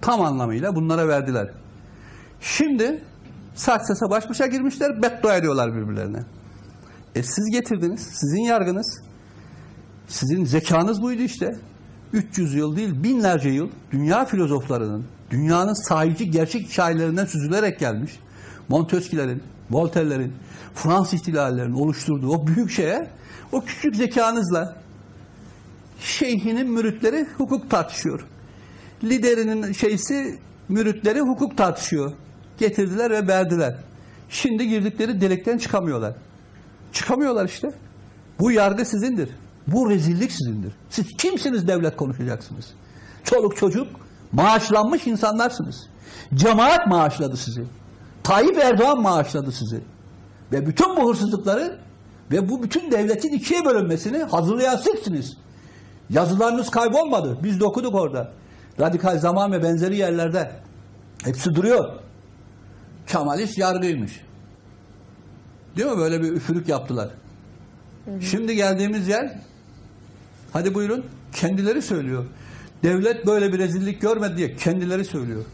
Tam anlamıyla bunlara verdiler. Şimdi saksese baş başa girmişler, beddua ediyorlar birbirlerine. E siz getirdiniz, sizin yargınız, sizin zekanız buydu işte. 300 yıl değil, binlerce yıl dünya filozoflarının, dünyanın sahici gerçek hikayelerinden süzülerek gelmiş. Montesquieu'lerin, Voltaire'lerin, Fransız ihtilallerinin oluşturduğu o büyük şeye, o küçük zekanızla şeyhinin müritleri hukuk tartışıyor. Liderinin şeysi müritleri hukuk tartışıyor. Getirdiler ve verdiler. Şimdi girdikleri delikten çıkamıyorlar. Çıkamıyorlar işte. Bu yargı sizindir. Bu rezillik sizindir. Siz kimsiniz devlet konuşacaksınız? Çoluk çocuk maaşlanmış insanlarsınız. Cemaat maaşladı sizi. Tayyip Erdoğan maaşladı sizi. Ve bütün bu hırsızlıkları ve bu bütün devletin ikiye bölünmesini hazırlayan sizsiniz. Yazılarınız kaybolmadı. Biz de okuduk orada. Radikal zaman ve benzeri yerlerde. Hepsi duruyor. Kemalist yargıymış. Değil mi? Böyle bir üfürük yaptılar. Şimdi geldiğimiz yer hadi buyurun kendileri söylüyor. Devlet böyle bir rezillik görmedi diye kendileri söylüyor.